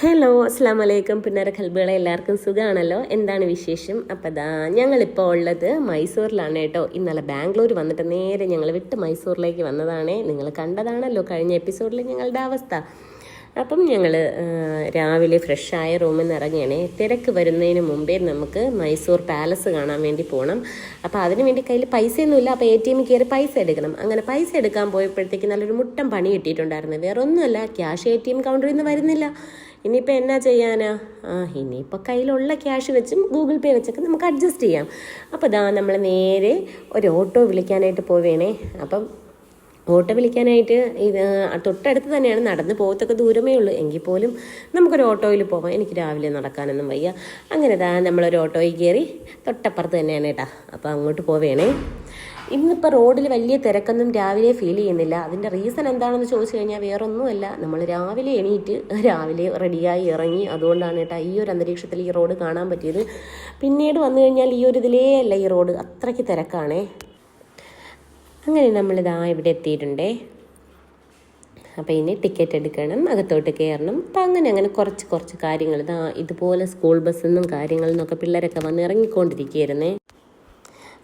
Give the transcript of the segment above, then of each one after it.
Hello അസ്സാം വലൈക്കും പിന്നേറെ കൽബുകളെ എല്ലാവർക്കും സുഖമാണല്ലോ എന്താണ് വിശേഷം? അപ്പം ദാ ഞങ്ങളിപ്പോൾ ഉള്ളത് മൈസൂരിലാണ് കേട്ടോ. ഇന്നലെ ബാംഗ്ലൂർ വന്നിട്ട് നേരെ ഞങ്ങൾ വിട്ട് മൈസൂരിലേക്ക് വന്നതാണേ. നിങ്ങൾ കണ്ടതാണല്ലോ കഴിഞ്ഞ എപ്പിസോഡിൽ ഞങ്ങളുടെ അവസ്ഥ. അപ്പം ഞങ്ങൾ രാവിലെ ഫ്രഷായ റൂമിൽ നിന്ന് ഇറങ്ങിയാണേ തിരക്ക് വരുന്നതിന് മുമ്പേ നമുക്ക് മൈസൂർ പാലസ് കാണാൻ വേണ്ടി പോകണം അപ്പോൾ അതിന് വേണ്ടി കയ്യിൽ പൈസയൊന്നുമില്ല. അപ്പോൾ എ ടി എമ്മിൽ കയറി പൈസ എടുക്കണം. അങ്ങനെ പൈസ എടുക്കാൻ പോയപ്പോഴത്തേക്ക് നല്ലൊരു മുട്ടം പണി കിട്ടിയിട്ടുണ്ടായിരുന്നു. വേറെ ഒന്നുമല്ല ക്യാഷ് എ ടി എം കൗണ്ടറിൽ നിന്ന് വരുന്നില്ല. ഇനിയിപ്പോൾ എന്നാ ചെയ്യാനാ? ആ ഇനിയിപ്പോൾ കയ്യിലുള്ള ക്യാഷ് വെച്ചും ഗൂഗിൾ പേ വെച്ചൊക്കെ നമുക്ക് അഡ്ജസ്റ്റ് ചെയ്യാം. അപ്പോൾ ഇതാ നമ്മൾ നേരെ ഒരു ഓട്ടോ വിളിക്കാനായിട്ട് പോവേണേ. അപ്പം ഓട്ടോ വിളിക്കാനായിട്ട് ഇത് തൊട്ടടുത്ത് തന്നെയാണ് നടന്ന് പോകത്തൊക്കെ ദൂരമേ ഉള്ളൂ. എങ്കിൽ പോലും നമുക്കൊരു ഓട്ടോയിൽ പോകാം എനിക്ക് രാവിലെ നടക്കാനൊന്നും വയ്യ. അങ്ങനെ താ നമ്മളൊരു ഓട്ടോയിൽ കയറി തൊട്ടപ്പുറത്ത് തന്നെയാണ് കേട്ടാ. അപ്പോൾ അങ്ങോട്ട് പോവേണേ. ഇന്നിപ്പോൾ റോഡിൽ വലിയ തിരക്കൊന്നും രാവിലെ ഫീൽ ചെയ്യുന്നില്ല. അതിന്റെ റീസൺ എന്താണെന്ന് ചോദിച്ചു കഴിഞ്ഞാൽ വേറൊന്നുമല്ല. നമ്മൾ രാവിലെ എണീറ്റ് രാവിലെ റെഡിയായി ഇറങ്ങി അതുകൊണ്ടാണ് കേട്ടോ ഈ ഒരു അന്തരീക്ഷത്തിൽ ഈ റോഡ് കാണാൻ പറ്റിയത്. പിന്നീട് വന്നു കഴിഞ്ഞാൽ ഈ ഒരു ഇതിലേ അല്ല ഈ റോഡ്. അത്രയ്ക്ക് തിരക്കാണേ. അങ്ങനെ നമ്മളിതാ ഇവിടെ എത്തിയിട്ടുണ്ടേ. അപ്പോൾ ഇനി ടിക്കറ്റ് എടുക്കണം അകത്തോട്ട് കയറണം. അപ്പം അങ്ങനെ അങ്ങനെ കുറച്ച് കുറച്ച് കാര്യങ്ങൾ. ഇതാ ഇതുപോലെ സ്കൂൾ ബസ്സിൽ നിന്നും കാര്യങ്ങളിൽ നിന്നൊക്കെ പിള്ളേരൊക്കെ വന്ന് ഇറങ്ങിക്കൊണ്ടിരിക്കുകയായിരുന്നേ.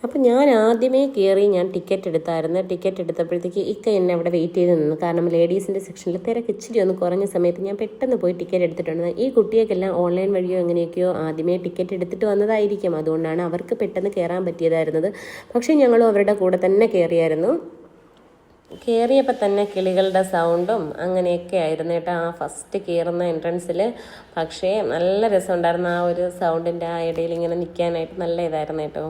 അപ്പം ഞാൻ ആദ്യമേ കയറി ഞാൻ ടിക്കറ്റ് എടുത്തായിരുന്നു. ടിക്കറ്റ് എടുത്തപ്പോഴത്തേക്ക് ഇക്ക എന്നെ അവിടെ വെയിറ്റ് ചെയ്ത് നിന്നു. കാരണം ലേഡീസിന്റെ സെക്ഷനിൽ തിരക്ക് ഇച്ചിരി ഒന്ന് കുറഞ്ഞ സമയത്ത് ഞാൻ പെട്ടെന്ന് പോയി ടിക്കറ്റ് എടുത്തിട്ടുണ്ട്. ഈ കുട്ടിയൊക്കെല്ലാം ഓൺലൈൻ വഴിയോ എങ്ങനെയൊക്കെയോ ആദ്യമേ ടിക്കറ്റ് എടുത്തിട്ട് വന്നതായിരിക്കും. അതുകൊണ്ടാണ് അവർക്ക് പെട്ടെന്ന് കയറാൻ പറ്റിയതായിരുന്നത്. പക്ഷേ ഞങ്ങളും അവരുടെ കൂടെ തന്നെ കയറിയായിരുന്നു കയറിയപ്പോൾ തന്നെ കിളികളുടെ സൗണ്ടും അങ്ങനെയൊക്കെ ആയിരുന്നു കേട്ടോ. ആ ഫസ്റ്റ് കയറുന്ന എൻട്രൻസിൽ പക്ഷേ നല്ല രസമുണ്ടായിരുന്നു ആ ഒരു സൗണ്ടിന്റെ ആ ഇടയിൽ ഇങ്ങനെ നിൽക്കാനായിട്ട്. നല്ല ഇതായിരുന്നു കേട്ടോ.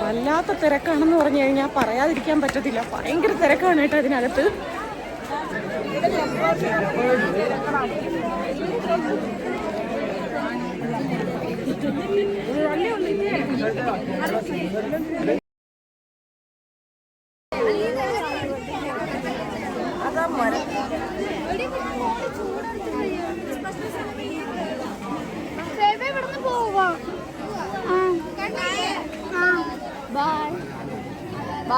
വല്ലാത്ത തിരക്കാണെന്ന് പറഞ്ഞു കഴിഞ്ഞാൽ പറയാതിരിക്കാൻ പറ്റത്തില്ല. ഭയങ്കര തിരക്കാണ് കേട്ടോ അതിനകത്ത് ഇവിടുന്ന് പോവാ ബൈ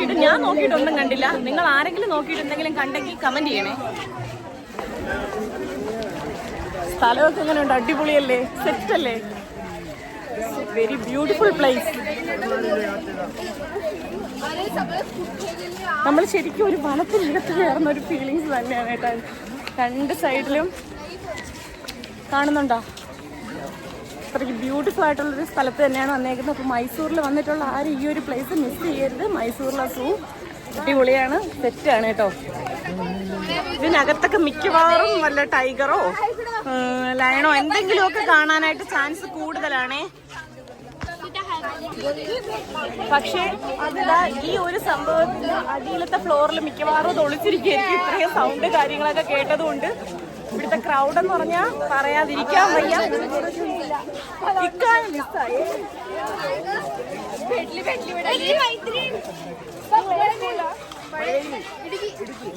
നോക്കിയിട്ട് ഞാൻ നോക്കിയിട്ടൊന്നും കണ്ടില്ല. നിങ്ങൾ ആരെങ്കിലും നോക്കിയിട്ടുണ്ടെങ്കിലും കണ്ടെങ്കിൽ കമന്റ് ചെയ്യണേ. സ്ഥലമൊക്കെ എങ്ങനെയുണ്ട് അടിപൊളിയല്ലേ? സെറ്റ് അല്ലേ വെരി ബ്യൂട്ടിഫുൾ പ്ലേസ് നമ്മൾ ശരിക്കും ഒരു വനത്തിനകത്ത് കയറുന്ന ഒരു ഫീലിങ്സ് തന്നെയാണ് കേട്ടോ. രണ്ട് സൈഡിലും കാണുന്നുണ്ടോ? അത്രയ്ക്ക് ബ്യൂട്ടിഫുൾ ആയിട്ടുള്ളൊരു സ്ഥലത്ത് തന്നെയാണ് വന്നേക്കുന്നത്. അപ്പോൾ മൈസൂരിൽ വന്നിട്ടുള്ള ആരും ഈ ഒരു പ്ലേസ് മിസ് ചെയ്യരുത്. മൈസൂരിലെ സൂ അടിപൊളിയാണ്. സെറ്റാണ് കേട്ടോ. ഇതിനകത്തൊക്കെ മിക്കവാറും വല്ല ടൈഗറോ ലയണോ എന്തെങ്കിലുമൊക്കെ കാണാനായിട്ട് ചാൻസ് കൂടുതലാണേ. പക്ഷേ അതിതാ ഈ ഒരു സംഭവത്തിന് അടിയിലത്തെ ഫ്ലോറിൽ മിക്കവാറും ഇത് ഒളിച്ചിരിക്കുകയായിരിക്കും. ഇത്രയും സൗണ്ട് കാര്യങ്ങളൊക്കെ കേട്ടതുകൊണ്ട്. ഇവിടുത്തെ ക്രൗഡ് എന്ന് പറഞ്ഞാൽ പറയാതിരിക്കാൻ വയ്യ. ഇക്കാലം മിസ്സായി.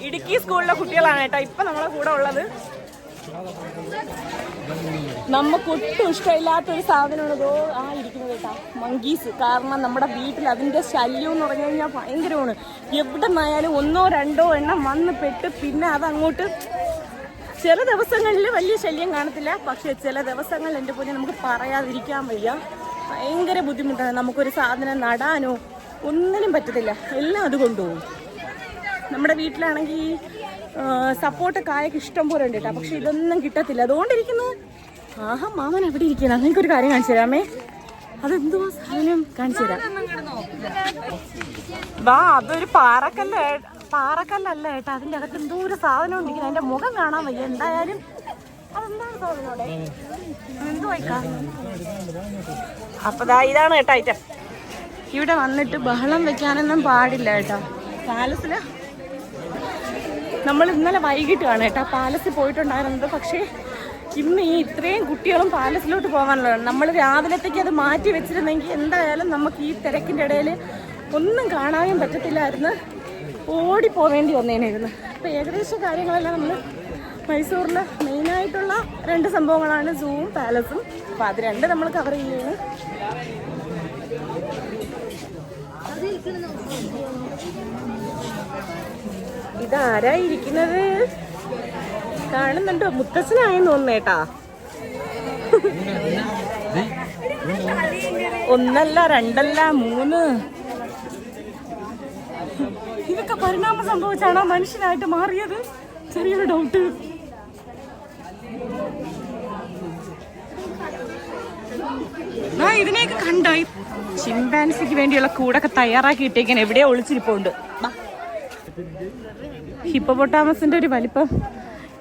ഇടുക്കി സ്കൂളിലെ കുട്ടികളാണ് കേട്ടോ. ഇപ്പൊ നമ്മളെ കൂടെ ഉള്ളത്. നമുക്ക് ഒട്ടും ഇഷ്ടമില്ലാത്ത ഒരു സാധനമാണ് ആ ഇരിക്കുന്നത് കേട്ടാ. മങ്കീസ്. കാരണം നമ്മുടെ വീട്ടിൽ അതിന്റെ ശല്യം എന്ന് പറഞ്ഞു കഴിഞ്ഞാൽ ഭയങ്കരമാണ്. എവിടെ നിന്നായാലും ഒന്നോ രണ്ടോ എണ്ണം വന്ന് പെട്ട് പിന്നെ അതങ്ങോട്ട് ചില ദിവസങ്ങളിൽ വലിയ ശല്യം കാണത്തില്ല. പക്ഷേ ചില ദിവസങ്ങളിൽ എന്റെ പോലെ നമുക്ക് പറയാതിരിക്കാൻ വയ്യ. ഭയങ്കര ബുദ്ധിമുട്ടാണ്. നമുക്കൊരു സാധനം നടാനോ ഒന്നിനും പറ്റത്തില്ല. എല്ലാം അത് നമ്മുടെ വീട്ടിലാണെങ്കിൽ സപ്പോർട്ട് കായൊക്കെ ഇഷ്ടം പോലെ ഉണ്ട് കേട്ടോ. പക്ഷെ ഇതൊന്നും കിട്ടത്തില്ല. അതുകൊണ്ടിരിക്കുന്നു. ആഹാ മാമൻ എവിടെ ഇരിക്കുന്നു അങ്ങനെ ഒരു കാര്യം കാണിച്ചു തരാമേ. അതെന്തുവാ സാധനം? കാണിച്ചു തരാം. വാ അതൊരു പാറക്കല്ല. പാറക്കല്ലല്ല ഏട്ടാ. അതിന്റെ അകത്ത് എന്തോ ഒരു സാധനം ഉണ്ടെങ്കിൽ അതിന്റെ മുഖം കാണാൻ വയ്യ. എന്തായാലും അതെന്താണ് സാധനം അവിടെ? എന്തോ അപ്പൊ ദാ ഇതാണ് കേട്ടോ ഐറ്റം ഇവിടെ വന്നിട്ട് ബഹളം വെക്കാനൊന്നും പാടില്ല കേട്ടോ പാലസിൽ നമ്മൾ ഇന്നലെ വൈകിട്ടാണ് കേട്ടോ പാലസിൽ പോയിട്ടുണ്ടായിരുന്നത്. പക്ഷേ ഇന്ന് ഈ ഇത്രയും കുട്ടികളും പാലസിലോട്ട് പോകാനുള്ളതാണ്. നമ്മൾ രാവിലത്തേക്ക് അത് മാറ്റി വെച്ചിരുന്നെങ്കിൽ എന്തായാലും നമുക്ക് ഈ തിരക്കിന്റെ ഇടയിൽ ഒന്നും കാണാനും പറ്റത്തില്ലായിരുന്നു. ഓടി പോവേണ്ടി വന്നേനായിരുന്നു അപ്പോൾ ഏകദേശം കാര്യങ്ങളെല്ലാം നമ്മൾ മൈസൂരിൽ മെയിനായിട്ടുള്ള രണ്ട് സംഭവങ്ങളാണ് സൂവും പാലസും അപ്പോൾ അത് രണ്ട് നമ്മൾ കവർ ചെയ്യുകയാണ്. ഇതാരാ ഇരിക്കുന്നത് കാണുന്നുണ്ടോ? മുത്തച്ഛനായെന്ന് തോന്നേട്ടാ ഒന്നല്ല രണ്ടല്ല മൂന്ന്. ഇതൊക്കെ പരിണാമം ആ മനുഷ്യനായിട്ട് മാറിയത്. ചെറിയൊരു ഡൗട്ട് ഇതിനെയൊക്കെ കണ്ടായി ചിമ്പാൻസിക്ക് വേണ്ടിയുള്ള കൂടൊക്കെ തയ്യാറാക്കി ഇട്ടേക്കാൻ എവിടെയോ ഒളിച്ചിരിപ്പുണ്ട്. വാ. ഹിപ്പോപ്പൊട്ടാമസിന്റെ ഒരു വലിപ്പം.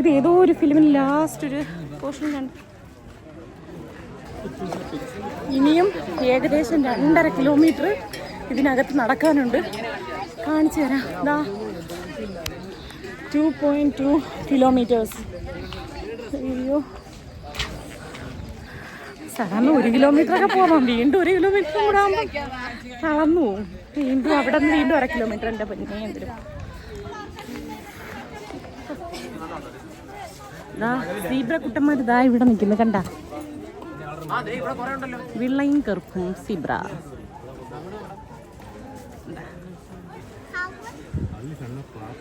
ഇത് ഏതോ ഒരു ഫിലിമിൽ ലാസ്റ്റ് ഒരു പോർഷൻ കണ്ടു ഇനിയും ഏകദേശം രണ്ടര കിലോമീറ്റർ ഇതിനകത്ത് നടക്കാനുണ്ട്. കാണിച്ചു തരാം. ഇതാ ടു പോയിന്റ് ടു കിലോമീറ്റേഴ്സ് അയ്യോ. സാധാരണ ഒരു കിലോമീറ്റർ ഒക്കെ പോവാം വീണ്ടും ഒരു കിലോമീറ്റർ കൂടെ ആകുമ്പോൾ വീണ്ടും അവിടെ നിന്ന് വീണ്ടും അര കിലോമീറ്റർ എന്റെ പൊന്നേ എന്തിനും സീബ്ര കുട്ടന്മാർ ഇതാ ഇവിടെ നിൽക്കുന്നു കണ്ട. വെള്ളയും കറുപ്പും സീബ്ര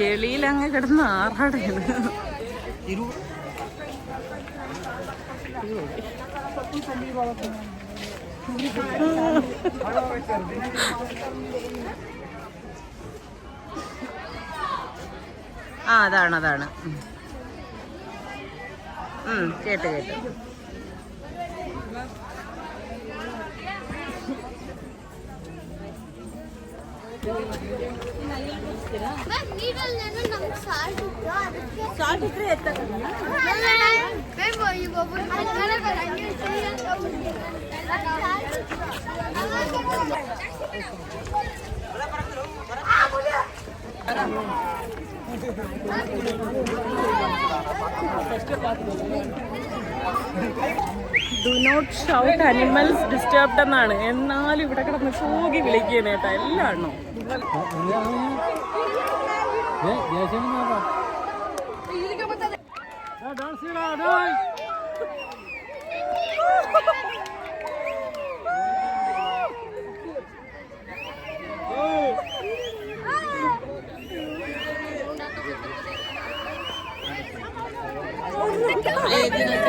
ചെളിയിൽ അങ്ങ് കിടന്ന് ആറാടയാണ് ആ അതാണ് അതാണ്. കേട്ട് കേട്ട്. ಸಾಲ್ಟ್ ಇತ್ತು ಅದಕ್ಕೆ ಸಾಲ್ಟ್ ಇದ್ರೆ ಬೇಗ ಈ ಒಬ್ಬರು ಮನೆ ಬರಂಗೆ do not shout animals disturbed എന്നാണ് എന്നാലും ഇവിടെ കിടന്ന് ചോകി വിളിക്കുകയാണ് കേട്ടോ എല്ലാം എണ്ണോ Ay,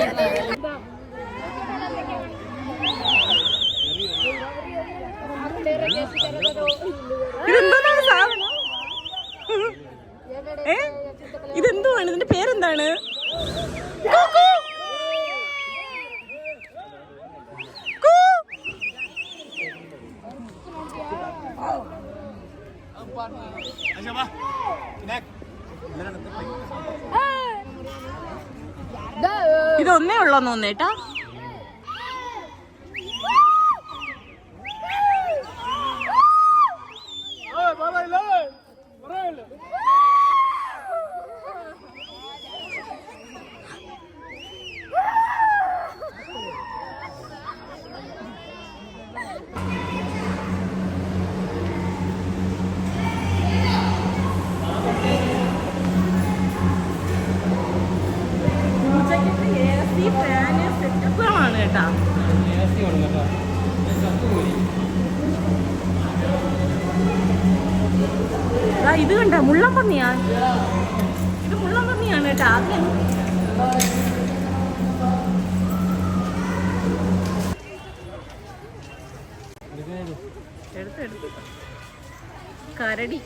ഇതൊന്നേ ഉള്ളോന്ന് തോന്നേട്ടാ ഇത് മുള്ളം പന്നിയാണ് കേട്ടോ ആദ്യം. എടുത്ത് എടുത്ത്. കരടി.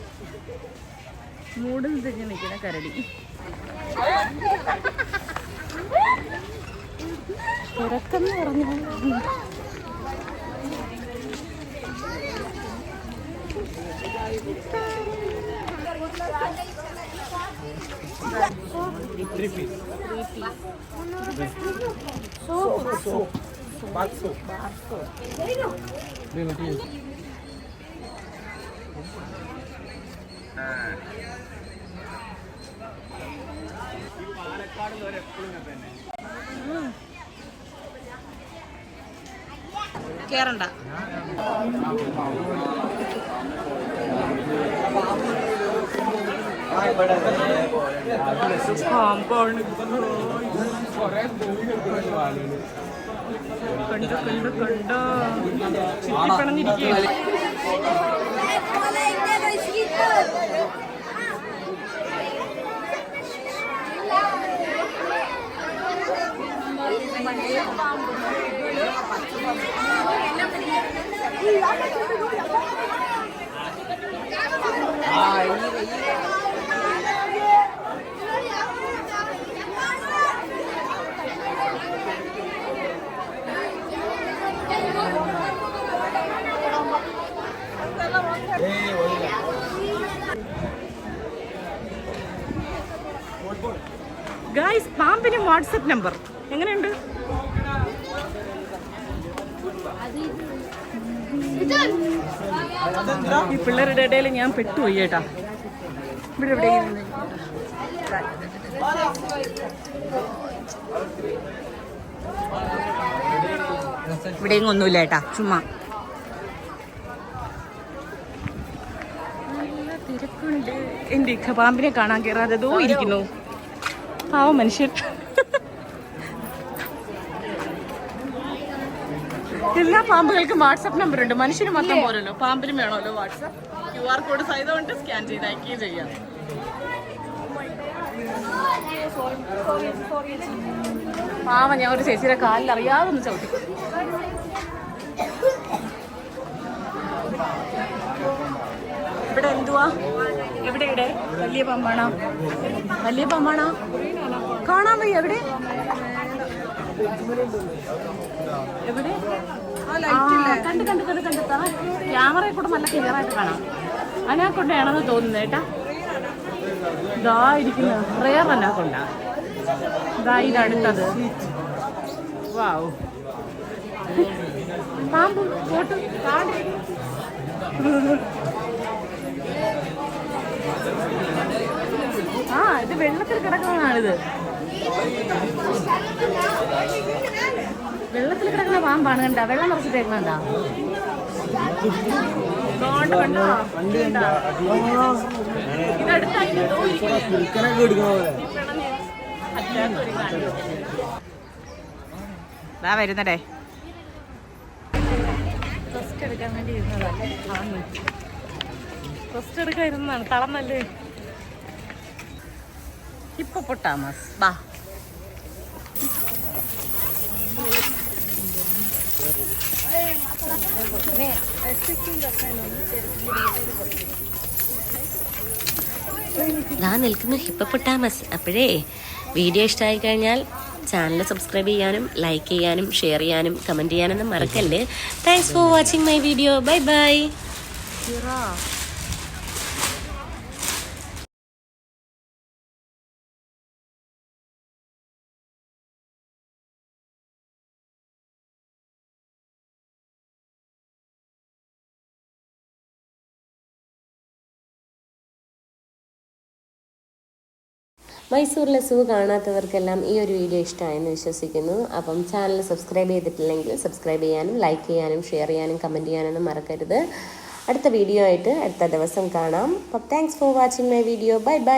മൂടും തിരിഞ്ഞ് നിൽക്കുന്ന കരടി. തിരക്കെന്ന് പറഞ്ഞാൽ കേറണ്ട. പാമ്പാണ് കണ്ടു കണ്ടു കണ്ടോ ചുറ്റിപ്പണഞ്ഞിരിക്കുകയാണ് ഗായ്സ് പാമ്പിന് വാട്സപ്പ് നമ്പർ. എങ്ങനെയുണ്ട്? ഈ പിള്ളേരുടെ ഇടയിൽ ഞാൻ പെട്ടുപോയി ചേട്ടാ ഇവിടെ ഇവിടെ ഇവിടെയും ഒന്നുമില്ല ഏട്ടാ ചുമ്മാ. തിരക്കുണ്ട്. എന്റെ പാമ്പിനെ കാണാൻ കയറാതെ ദോ ഇരിക്കുന്നു. പാവ മനുഷ്യൻ. എല്ലാ പാമ്പുകൾക്കും വാട്സപ്പ് നമ്പർ ഉണ്ട് മനുഷ്യന് മാത്രം പോരല്ലോ. പാമ്പിനും വേണമല്ലോ വാട്സപ്പ് ആർ കോഡ് ആയതുകൊണ്ട് സ്കാൻ ചെയ്ത് അയക്കുകയും ചെയ്യാം. പാവ ഞാൻ ഒരു ചേച്ചിയുടെ കാലിൽ അറിയാതെ ഒന്ന് ചവിട്ടി ഇവിടെ എന്തുവാ? എവിടെ? ഇവിടെ വലിയ പാമ്പാണോ? വലിയ പാമ്പാണോ? കാണാൻ വയ്യ എവിടെ? എവിടെ? കണ്ട് കണ്ട് കണ്ട് കണ്ട്. ക്യാമറയിൽ കൂടെ നല്ല ക്ലിയർ ആയിട്ട് കാണാം. അനാക്കൊണ്ടയാണെന്ന് തോന്നുന്നു കേട്ടാ. ഇതാ ഇരിക്കുന്ന. Rare anaconda. ഇതാ ഇതടുത്തത് വാവ് പാമ്പ് പോട്ട് ആ ഇത് വെള്ളത്തിൽ കിടക്കുന്നതാണിത്. വെള്ളത്തിൽ കിടക്കുന്ന പാമ്പാണ് കണ്ട. വെള്ളം നിറച്ചിട്ടേക്കുന്നുണ്ടാ വരുന്നടേ. റെസ്റ്റ് എടുക്കാൻ വേണ്ടി ഇരുന്നതാണ് റെസ്റ്റ് എടുക്കാൻ ഇരുന്നതാണ്. തളർന്നല്ലേ? ഇപ്പൊ പൊട്ടാമസ് ബാ. ദാ നിൽക്കുന്ന ഹിപ്പപ്പൊട്ടാമസ്. അപ്പോഴേ വീഡിയോ ഇഷ്ടമായി കഴിഞ്ഞാൽ ചാനൽ സബ്സ്ക്രൈബ് ചെയ്യാനും ലൈക്ക് ചെയ്യാനും ഷെയർ ചെയ്യാനും കമന്റ് ചെയ്യാനൊന്നും മറക്കല്ലേ. Thanks for watching my video bye bye മൈസൂരിലെ zoo കാണാത്തവർക്കെല്ലാം ഈ ഒരു വീഡിയോ ഇഷ്ടമായെന്ന് വിശ്വസിക്കുന്നു. അപ്പം ചാനൽ സബ്സ്ക്രൈബ് ചെയ്തിട്ടില്ലെങ്കിൽ സബ്സ്ക്രൈബ് ചെയ്യാനും ലൈക്ക് ചെയ്യാനും ഷെയർ ചെയ്യാനും കമന്റ് ചെയ്യാനൊന്നും മറക്കരുത്. അടുത്ത വീഡിയോ ആയിട്ട് അടുത്ത ദിവസം കാണാം. അപ്പം thanks for watching my video bye bye